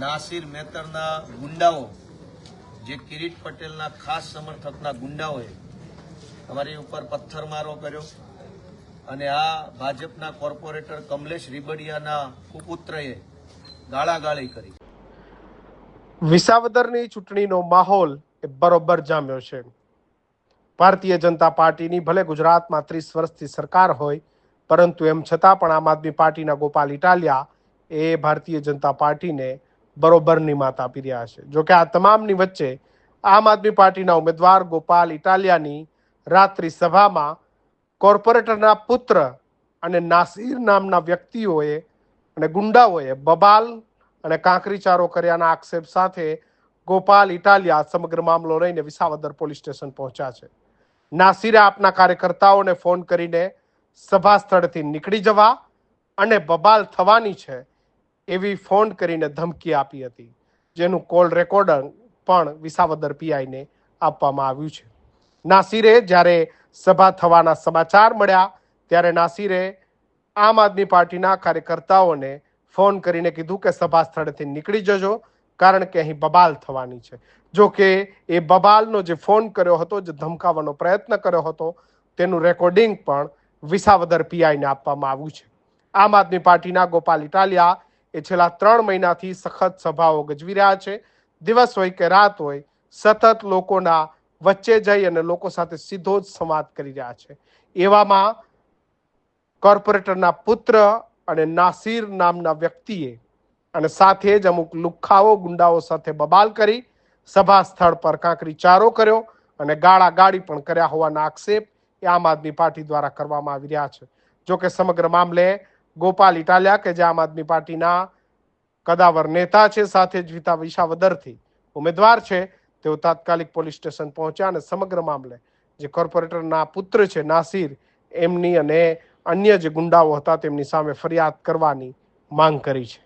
નાસિર મેતરના ગુંડાઓ, જે કિરીટ પટેલના ખાસ સમર્થકના ગુંડાઓએ અમારી ઉપર પથ્થરમારો કર્યો અને આ ભાજપના કોર્પોરેટર કમલેશ રીબડિયાના કુપુત્રએ ગાળાગાળી કરી. વિસાવદરની ચૂંટણીનો માહોલ એ બરોબર જામ્યો છે. ભારતીય જનતા પાર્ટીની ભલે ગુજરાતમાં ત્રીસ વર્ષથી સરકાર હોય, પરંતુ એમ છતાં પણ આમ આદમી પાર્ટીના ગોપાલ ઇટાલિયા એ ભારતીય જનતા પાર્ટીને બરોબરની માત આપી રહ્યા છે. જોકે આ તમામની વચ્ચે આમ આદમી પાર્ટીના ઉમેદવાર ગોપાલ ઇટાલિયાની રાત્રિ સભામાં કોર્પોરેટરના પુત્ર અને નાસિર નામના વ્યક્તિઓએ અને ગુંડાઓએ બબાલ અને કાંકરીચારો કર્યાના આક્ષેપ સાથે ગોપાલ ઇટાલિયા સમગ્ર મામલો લઈને વિસાવદર પોલીસ સ્ટેશન પહોંચ્યા છે. નાસિરે આપના કાર્યકર્તાઓને ફોન કરીને સભા સ્થળથી નીકળી જવા અને બબાલ થવાની છે એવી ફોન કરીને ધમકી આપી હતી, જેનું કોલ રેકોર્ડર પણ વિસાવદર પીઆઈને આપવામાં આવ્યું છે. નાસિરે જ્યારે સભા થવાના સમાચાર મળ્યા, ત્યારે નાસિરે આમ આદમી પાર્ટીના કાર્યકર્તાઓને ફોન કરીને કીધું કે સભા સ્થળેથી નીકળી જજો, કારણ કે અહીં બબાલ થવાની છે. જો કે એ બબાલનો જે ફોન કર્યો હતો, જે ધમકાવવાનો પ્રયત્ન કર્યો હતો, તેનું રેકોર્ડિંગ પણ વિસાવદર પીઆઈને આપવામાં આવ્યું છે. આમ આદમી પાર્ટીના ગોપાલ ઇટાલિયા એ છેલ્લા ત્રણ મહિનાથી સખત સભાઓ ગજવી રહ્યા છે. દિવસ હોય કે રાત હોય, સતત લોકોના વચ્ચે જઈ અને લોકો સાથે સીધો જ સંવાદ કરી રહ્યા છે. એવામાં કોર્પોરેટરના પુત્ર અને નાસિર નામના વ્યક્તિએ અને સાથે જ અમુક લુખ્ખાઓ ગુંડાઓ સાથે બબાલ કરી, સભા સ્થળ પર કાંકરી ચારો કર્યો અને ગાળા ગાળી પણ કર્યા હોવાના આક્ષેપ એ આમ આદમી પાર્ટી દ્વારા કરવામાં આવી રહ્યા છે. જોકે સમગ્ર મામલે ગોપાલ ઇટાલિયા કે જે આમ આદમી પાર્ટીના કદાવર નેતા છે, સાથે જ વિતા વિશાવદરથી ઉમેદવાર છે. તેઓ તાત્કાલિક પોલીસ સ્ટેશન પહોંચ્યા અને સમગ્ર મામલે જે કોર્પોરેટરના પુત્ર છે, નાસિર, એમની અને અન્ય જે ગુંડાઓ હતા, તેમની સામે ફરિયાદ કરવાની માંગ કરી છે.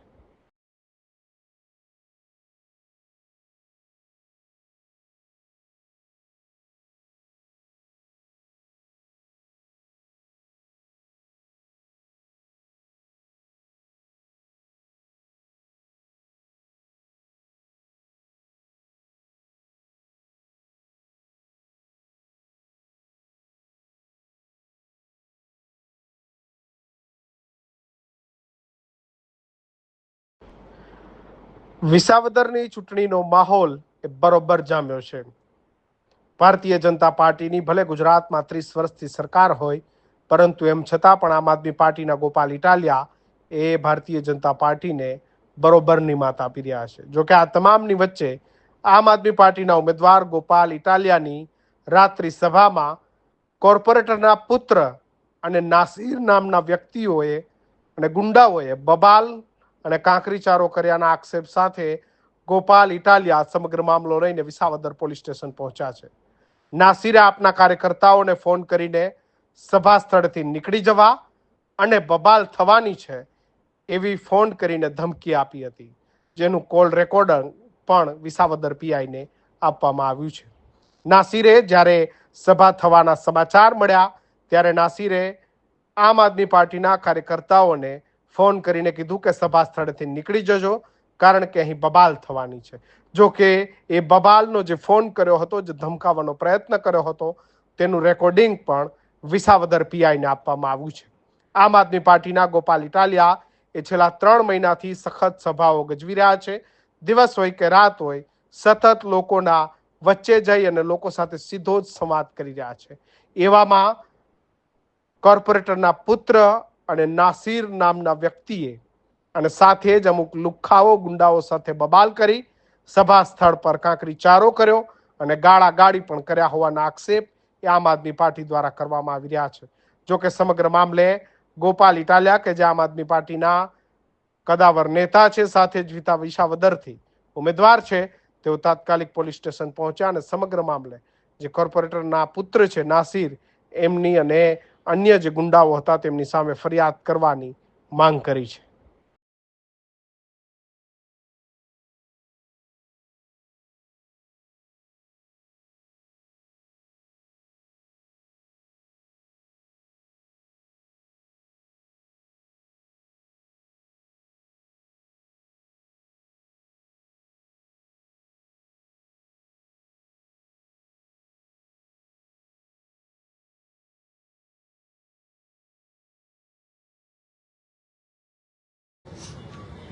વિસાવદરની ચૂંટણીનો માહોલ એ બરોબર જામ્યો છે. ભારતીય જનતા પાર્ટીની ભલે ગુજરાતમાં ત્રીસ વર્ષથી સરકાર હોય, પરંતુ એમ છતાં પણ આમ આદમી પાર્ટીના ગોપાલ ઇટાલિયા એ ભારતીય જનતા પાર્ટીને બરોબરની માત આપી રહ્યા છે. જોકે આ તમામની વચ્ચે આમ આદમી પાર્ટીના ઉમેદવાર ગોપાલ ઇટાલિયાની રાત્રિ સભામાં કોર્પોરેટરના પુત્ર અને નાસિર નામના વ્યક્તિઓએ અને ગુંડાઓએ બબાલ અને કાંકરીચારો કર્યાના આક્ષેપ સાથે ગોપાલ ઇટાલિયા સમગ્ર મામલો લઈને વિસાવદર પોલીસ સ્ટેશન પહોંચ્યા છે. નાસિરે આપના કાર્યકર્તાઓને ફોન કરીને સભા સ્થળથી નીકળી જવા અને બબાલ થવાની છે એવી ફોન કરીને ધમકી આપી હતી, જેનું કોલ રેકોર્ડર પણ વિસાવદર પીઆઈને આપવામાં આવ્યું છે. નાસિરે જ્યારે સભા થવાના સમાચાર મળ્યા, ત્યારે નાસિરે આમ આદમી પાર્ટીના કાર્યકર્તાઓને ફોન કરીને કીધું કે સભા સ્થળેથી નીકળી જજો, કારણ કે અહીં બબાલ થવાની છે. જો કે એ બબાલનો જે ફોન કર્યો હતો, જે ધમકાવવાનો પ્રયત્ન કર્યો હતો, તેનું રેકોર્ડિંગ પણ વિસાવદર પીઆઈને આપવામાં આવ્યું છે. આમ આદમી પાર્ટીના ગોપાલ ઇટાલિયા એ છેલ્લા ત્રણ મહિનાથી સખત સભાઓ ગજવી રહ્યા છે. દિવસ હોય કે રાત હોય, સતત લોકોના વચ્ચે જઈ અને લોકો સાથે સીધો જ સંવાદ કરી રહ્યા છે. એવામાં કોર્પોરેટરના પુત્ર અને નાસિર નામના વ્યક્તિએ અને સાથે જ અમુક લુખ્ખાઓ ગુંડાઓ સાથે બબાલ કરી સભા સ્થળ પર કાંકરી ચારો કર્યો અને ગાળા ગાળી પણ કર્યા હોવાના આક્ષેપ એ આમ આદમી પાર્ટી દ્વારા કરવામાં આવી રહ્યા છે. જો કે સમગ્ર મામલે ગોપાલ ઇટાલિયા કે જે આમ આદમી પાર્ટીના કદાવર નેતા છે, સાથે જ વિતા વિશાવદરથી ઉમેદવાર છે, તેઓ તાત્કાલિક પોલીસ સ્ટેશન પહોંચ્યા અને સમગ્ર મામલે જે કોર્પોરેટરના પુત્ર છે, નાસિર, એમની અને અન્ય જે ગુંડાઓ હતા તેમની સામે ફરિયાદ કરવાની માંગ કરી છે.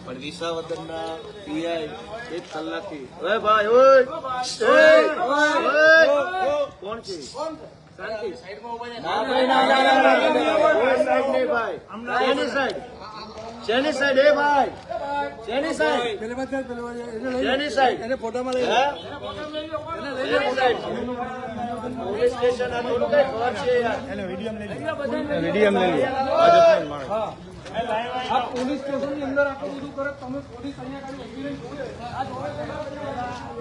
પણ વિસાવદરના પીઆઈ એક કલાકથી ઓય ભાઈ ઓય! કોણ છે પોલીસ ભાઈ, ના, આ પોલીસ સ્ટેશનની અંદર આપણે બધું કરે તમે પોલીસ અહીંયા ખાલી ઊભી જોડે. આ જોડે.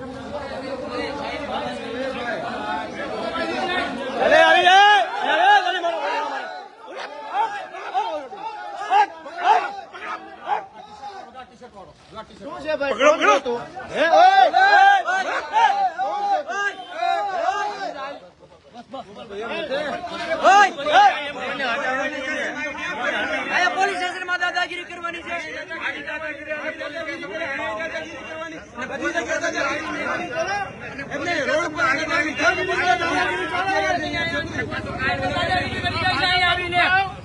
શું છે ભાઈ હે? ઓય! અહીંયા પોલીસ સ્ટેશનમાં દાદાગીરી કરવાની છે.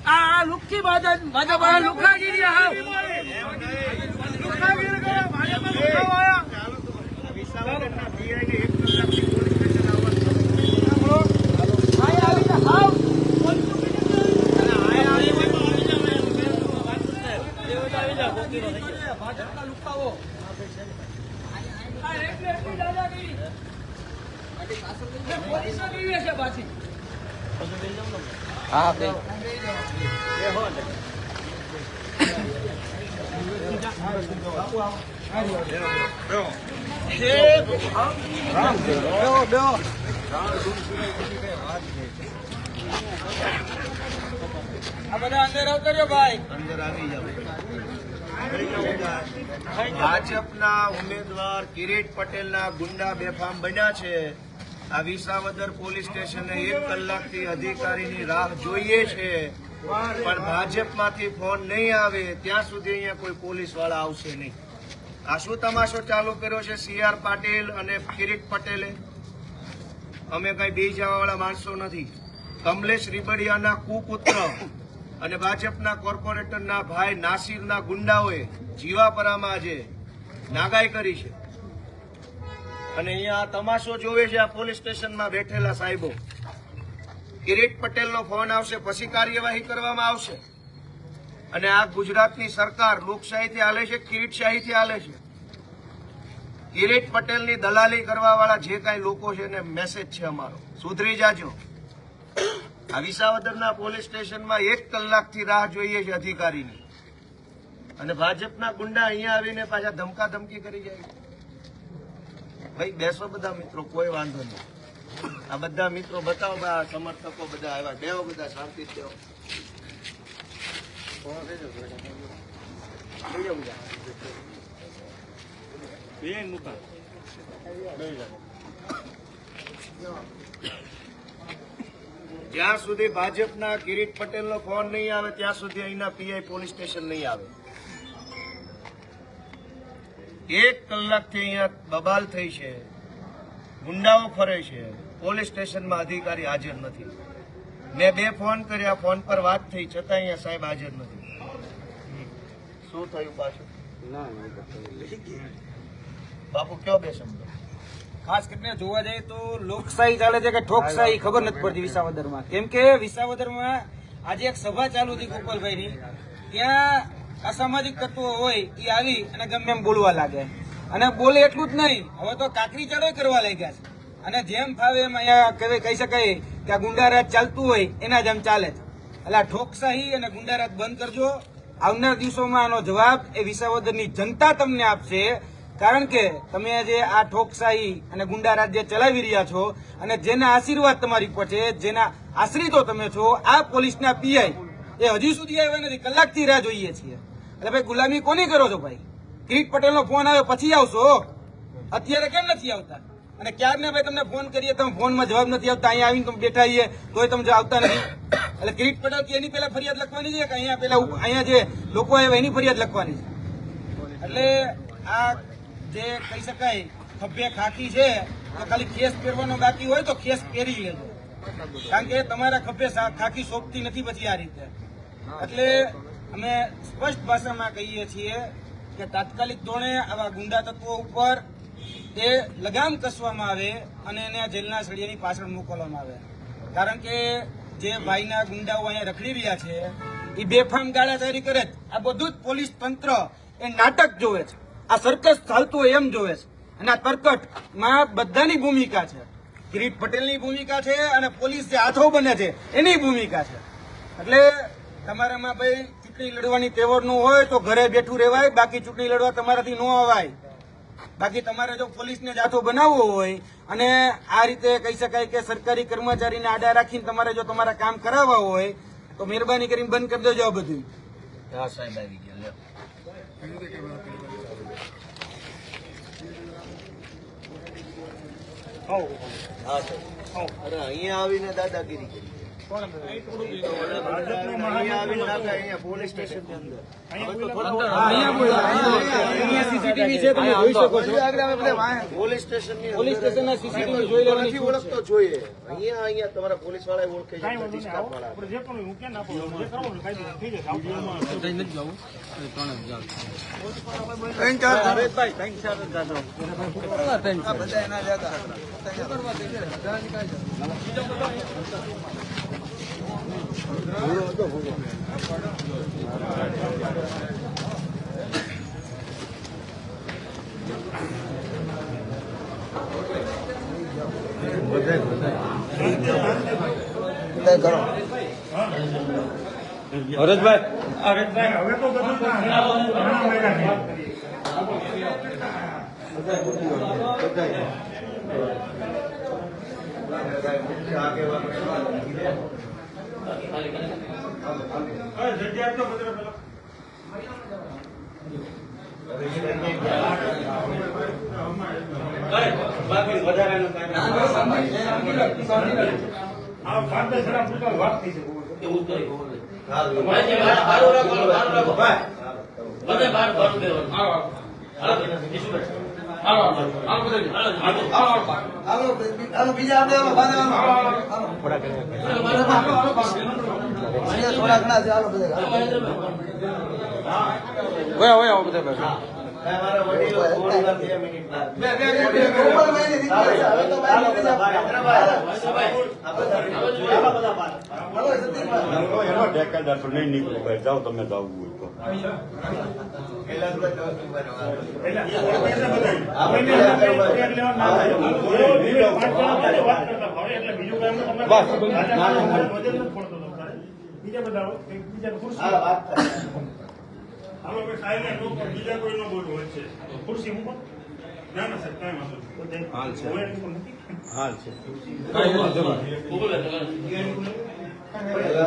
આ હાવ લુખાગીરી કરે ભાજપ લુખાવા આયા આયા આવીને હાવ ભાજપના લુખાવો આ એટલે એટલી દાદાગીરી પોલીસો કેવી હશે પાછી ભાજપના ઉમેદવાર કિરીટ પટેલના ગુંડા બેફામ બન્યા છે. આ વિસાવદર પોલીસ સ્ટેશને એક કલાકથી અધિકારીની રાહ જોઈએ છે. પણ ભાજપમાંથી ફોન નહીં આવે, ત્યાં સુધી અહીંયા કોઈ પોલીસવાળા આવશે નહીં. આ શું તમાશો ચાલુ કર્યો છે, સી આર પાટીલ અને કિરીટ પટેલે? અમે કઈ બે જવા વાળા માણસો નથી. કમલેશ રીબડિયાના કુપુત્ર અને ભાજપના કોર્પોરેટરના ભાઈ નાસિરના ગુંડાઓએ જીવાપરામાં આજે નાગાઈ કરી છે. અને અહીંયા તમાશો જોવે છે, આ પોલીસ સ્ટેશનમાં બેઠેલા સાહેબો. કિરીટ પટેલનો ફોન આવશે, પછી કાર્યવાહી કરવામાં આવશે. અને આ ગુજરાતની સરકાર લોકશાહીથી હાલે છે, કિરીટશાહીથી હાલે છે. કિરીટ પટેલની દલાલી કરવા વાળા જે કાંઈ લોકો છે, એને મેસેજ છે અમારો. સુધરી જાજો. આ વિસાવદરના પોલીસ સ્ટેશનમાં એક કલાકથી રાહ જોઈએ છે અધિકારીની. અને ભાજપના ગુંડા અહીંયા આવીને પાછા ધમકા ધમકી કરી જાય ભાઈ, બેસો બધા મિત્રો, કોઈ વાંધો નહીં. આ બધા મિત્રો બતાવો બા, સમર્થકો બધા આવ્યા. બેવો બધા શાંતિ દેવો જ્યાં સુધી ભાજપના કિરીટ પટેલનો ફોન નહીં આવે ત્યાં સુધી અહીંના પીઆઈ પોલીસ સ્ટેશન નહીં આવે. એક કલાકથી અહીંયા બબાલ થઈ છે. ગુંડાઓ ફરે છે. પોલીસ સ્ટેશનમાં અધિકારી હાજર નથી. મેં બે ફોન કર્યા ફોન પર વાત થઈ છતાં અહીંયા સાહેબ હાજર નથી. શું થયું પાછું? બાપુ કયો બે શબ્દો? ખાસ કરીને જોવા જઈએ તો લોકશાહી ચાલે છે કે ઠોકશાહી ખબર નથી પડતી વિસાવદરમાં. કેમ કે વિસાવદરમાં આજે એક સભા ચાલુ હતી ગોપાલભાઈની. ત્યાં અસામાજિક તત્વો હોય એ આવી અને ગમે એમ બોલવા લાગે અને બોલે એટલું જ નહીં. હવે તો કાકરી ચડો કરવા લાગ્યા છે. અને જેમ ફાવે એમ અહીંયા કહી શકાય કે આ ગુંડારાજ ચાલતું હોય, એના જેમ ચાલે છે. એટલે આ ઠોકશાહી અને ગુંડારાજ બંધ કરજો. આવનાર દિવસોમાં આનો જવાબ એ વિસાવદરની જનતા તમને આપશે. કારણ કે તમે જે આ ઠોકશાહી અને ગુંડારાજ જે ચલાવી રહ્યા છો અને જેના આશીર્વાદ તમારી પર છે, જેના આશ્રિતો તમે છો, આ પોલીસના પીઆઈ, એ હજી સુધી આવ્યા નથી. કલાકથી રાહ જોઈએ છીએ. એટલે ભાઈ, ગુલામી કોની કરો છો ભાઈ? કિરીટ પટેલનો ફોન આવે પછી આવશો? અત્યારે કેમ નથી આવતા? અને ક્યારને ભાઈ તમને ફોન કરીએ, તમે ફોનમાં જવાબ નથી આવતા અહીંયા આવીને તમે બેઠા છીએ તોય તમે આવતા નથી. એટલે કિરીટ પટેલ એની પેલા ફરિયાદ લખવાની છે કે અહીંયા પેલા અહીંયા જે લોકો આવ્યા એની ફરિયાદ લખવાની છે? એટલે આ જે કહી શકાય, ખભે ખાકી છે, તો ખાલી ખેસ પહેરવાનો બાકી હોય તો ખેસ પહેરી લેજો. કારણ કે તમારા ખભે ખાકી સોંપતી નથી પછી આ રીતે. એટલે અમે સ્પષ્ટ ભાષામાં કહીએ છીએ કે તાત્કાલિક ધોરણે આવા ગુંડા તત્વો ઉપર એ લગામ કસવામાં આવે અને એને જેલના સળિયાની પાછળ મોકલવામાં આવે. કારણ કે જે ભાઈના ગુંડાઓ અહીંયા રખડી રહ્યા છે, એ બેફામ ગાળાચારી કરે છે. આ બધું જ પોલીસ તંત્ર એ નાટક જોવે છે. આ સર્કસ ચાલતું હોય એમ જોવે છે. અને આ તરકટમાં બધાની ભૂમિકા છે. કિરીટ પટેલની ભૂમિકા છે અને પોલીસ જે હાથો બને છે, એની ભૂમિકા છે. એટલે તમારામાં ભાઈ ચૂંટણી લડવાની તેવડ ન હોય તો ઘરે બેઠું રહેવાય, બાકી ચૂંટણી લડવા તમારાથી ન અવાય. બાકી તમારે જો પોલીસને જાથો બનાવવો હોય અને આ રીતે કહી શકાય કે સરકારી કર્મચારીને આડા રાખીને તમારે જો તમારા કામ કરાવવા હોય તો મહેરબાની કરીને બંધ કરી દેજો આ બધું હા સાહેબ આવી ગયા હા સાહેબ. અરે અહીંયા આવીને દાદાગીરી કરી. અહીંયા આવીને દાદા અહીંયા પોલીસ સ્ટેશનની અંદર અહીંયા સીસીટીવી છે તમે જોઈ શકો છો પોલીસ સ્ટેશનની અંદર પોલીસ સ્ટેશનના CCTV જોઈ લેવાની નથી છૂટ ઓળખતો જોઈએ અહીંયા અહીંયા તમારા પોલીસવાળા ઓળખે છે ડિસ્કાઉન્ટ વાળા તમારા વડીલો થોડી વાર બે ઓયા બાદ. એનો ઠેકેદાર તો નહીં નીકળો. ભાઈ જાઓ તમે જાવું હોય તો. પેલા બીજા દસ ઉપર વાત. હા, વાત કરો. બીજા કોઈ નો બોલવું હોય છે ખુરશી મૂકો ના ના સાહેબ કાંઈ વાંધો નથી હાલ છે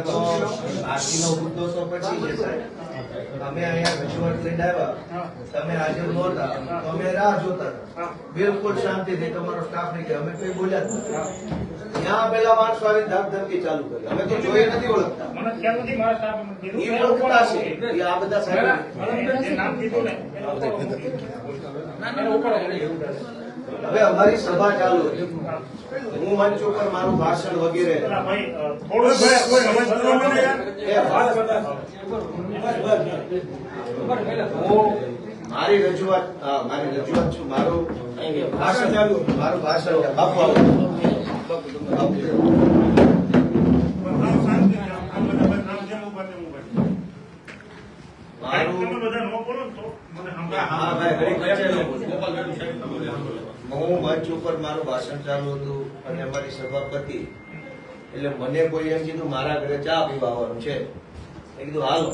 તો બાકીનો મુદ્દો તો પછી છે સાહેબ. અમે અહીંયા રજૂઆત લઈને આવ્યા. તમે હાજર નહોતા. તો અમે રાહ જોતા. હતા બિલકુલ શાંતિથી તમારો સ્ટાફ નહીં કે અમે કઈ બોલ્યા જ નથી. ત્યાં પેલા માણસો આવીને ધાક ધમકી ચાલુ કરી. અમે તો જોઈએ નથી ઓળખતા. મને ખ્યાલ નથી મારા સ્ટાફ એ ઓળખતા છે. આ બધા સાહેબ. જે નામ કીધું ને હવે અમારી સભા ચાલુ. હું મંચ ઉપર મારું ભાષણ વગેરે. પેલા ભાઈ અ, થોડું સમજતું મને યાર. એ હું મારી રજૂઆત મારી રજૂઆત છું મારું ભાષણ ચાલુ. મારું ભાષણ. બાપુ. હા મંચ ઉપર મારું ભાષણ ચાલુ હતું અને અમારી સભાપતિ એટલે મને કોઈ એમ કીધું મારા ઘરે ચા પીવા આવવાનું છે. મેં કીધું હાલો.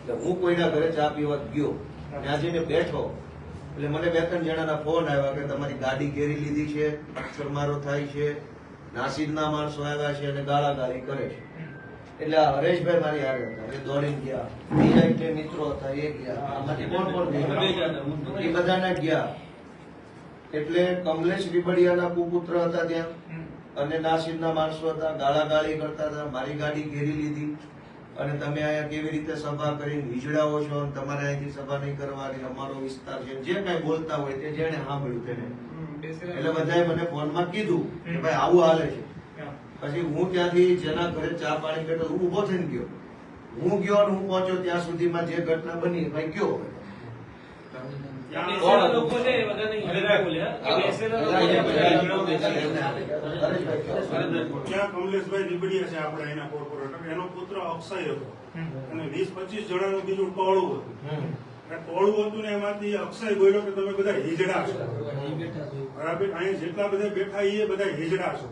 એટલે હું કોઈના ઘરે ચા પીવા ગયો. ત્યાં જઈને બેઠો. એટલે મને બે ત્રણ જણાના ફોન આવ્યા કે તમારી ગાડી ઘેરી લીધી છે મારો થાય છે નાસીદના માણસો આવ્યા છે અને ગાળાગાળી કરે છે. એટલે હરેશભાઈ મારી હારે હતા એ દોડીને ગયા. બીજા એક મિત્રો હતા એ ગયા. આમાંથી કોણ કોણ ગયા? એ બધાના ગયા. એટલે કમલેશ રીબડિયાના કુપુત્ર હતા ત્યાં. અને નાસિરના માણસો હતા ગાળાગાળી કરતા હતા મારી ગાડી ઘેરી લીધી. અને તમે અહીંયા કેવી રીતે સભા કરીને હિજડાઓ છો અને તમારે અહીંથી સભા નહીં કરવાની અમારો વિસ્તાર છે. જે કઈ બોલતા હોય તે જેને સાંભળ્યું તેને. એટલે બધાએ મને ફોનમાં કીધું કે ભાઈ આવું હાલે છે. પછી હું ત્યાંથી જેના ઘરે ચા પાણી બેઠો હું ઊભો થઈને ગયો. હું ગયો અને હું પહોંચ્યો ત્યાં સુધીમાં જે ઘટના બની એ ભાઈ ગયો. છે કમલેશભાઈ નીબડિયા આપણા એના કોર્પોરેટર એનો પુત્ર અક્ષય હતો. અને વીસ પચીસ જણાનું બીજું ટોળું હતું. અને ટોળું હતું ને એમાંથી અક્ષય બોલ્યો કે તમે બધા હિજડા છો. બરાબર. અહીંયા જેટલા બધા બેઠા એ બધા હિજડા છો.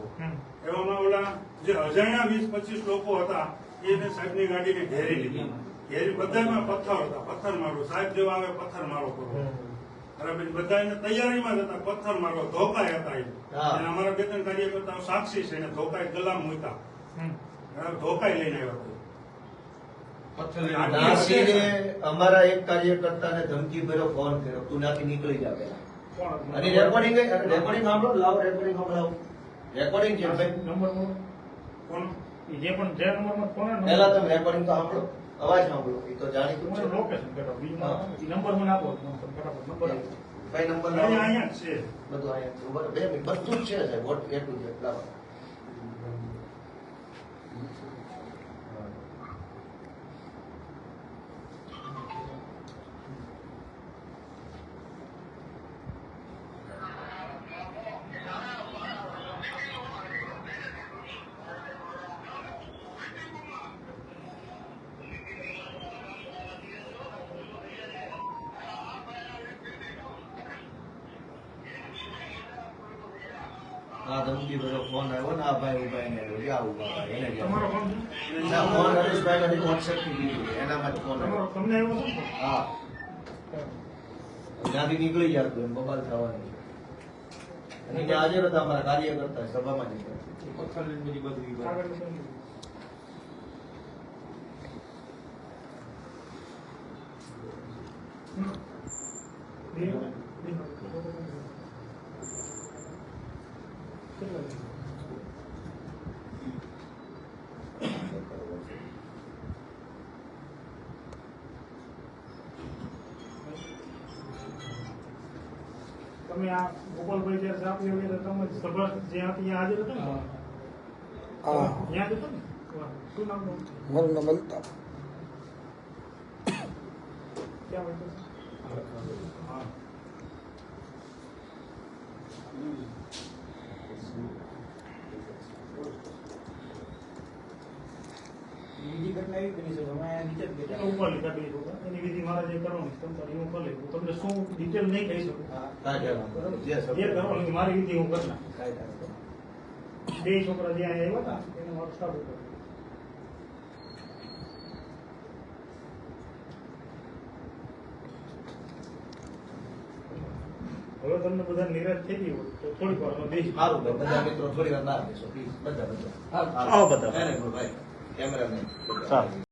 એવામાં ઓલા જે અજાણ્યા વીસ પચીસ લોકો હતા એને સાહેબની ગાડીને ઘેરી લીધી. ઘેરી બધામાં પથ્થર હતા પથ્થર મારો. સાહેબ જેવા આવે પથ્થર મારો કરો. બરાબર બધા તૈયારીમાં હતા. પથ્થર મારો ધોકાય હતા અને અમારા બે ત્રણ કાર્યકર્તાઓ સાક્ષી છે એને ધોકાય ગલામ મૂક્યા. બરાબર ધોકાય લઈને આવ્યા નાસીરે અમારા એક કાર્યકર્તાને ધમકી ભર્યો ફોન કર્યો. તું નાથી નીકળી જા અને રેકોર્ડિંગ રેકોર્ડિંગ સાંભળો લાવો રેકોર્ડિંગ સંભળાવો રેકોર્ડિંગ છે ભાઈ. કોણ? જે પણ જે નંબરમાં આવે, પહેલા તમે રેકોર્ડિંગ તો સાંભળો. અવાજ સાંભળો. એ તો જાણીતું છે. લોકેશન બેઠો બીજો નંબર મને આપો ફટાફટ નંબર આપો. ભાઈ નંબર અહીંયા છે. બધું અહીંયા છે. બરાબર. બે મિનિટ. બધું જ છે સાહેબ. વોટ એટલું છે લાવો આ ધમકી ભર્યો ફોન આવ્યો ને આ ભાઈ ઊભા એને આવ્યો. જ્યાં ઊભા ભાઈ એને તમારો ફોન ના, ફોન હરેશભાઈ ને વોટ્સએપથી લીધું એનામાં જ ફોન તમારો આવ્યો. તમને આવ્યો હા. ત્યાંથી નીકળી જતું એમ બબાલ થવાની. અને ત્યાં હાજર હતા અમારા કાર્યકર્તા સભામાં જ બધું કાગળ લખો. તમે આ ગોપાલભાઈ જયારે ચા પીવા ગયા તમે સભા જ્યાં ત્યાં હાજર હતા ને? ત્યાં જ હતા ને? શું નામ? મારું નામ અલ્તાફ ક્યાં વળતો છે? હા. બીજી ઘટના એવી બની છે કે અમે નીચે જ બેઠા એનો ઉપર લીધા બે લોકો. એની વિધિ મારે જે કરવાની છે, તમ તારે એ હું કરી હું તમને શું ડિટેલ નહીં કહી શકું. જે જે મારી વિધિ હું કરી નાખીશ. બે છોકરા જ્યાં આવ્યા હતા એને મારો સ્ટાફ હતો હવે તમને બધા નિરાશ થઈ ગયું હોય તો થોડીક વારમાં બેસી સારું ભાઈ બધા મિત્રો થોડી વાર ના બેસો પ્લીઝ. બધા બધા. આવો બધા. Very good, સારું.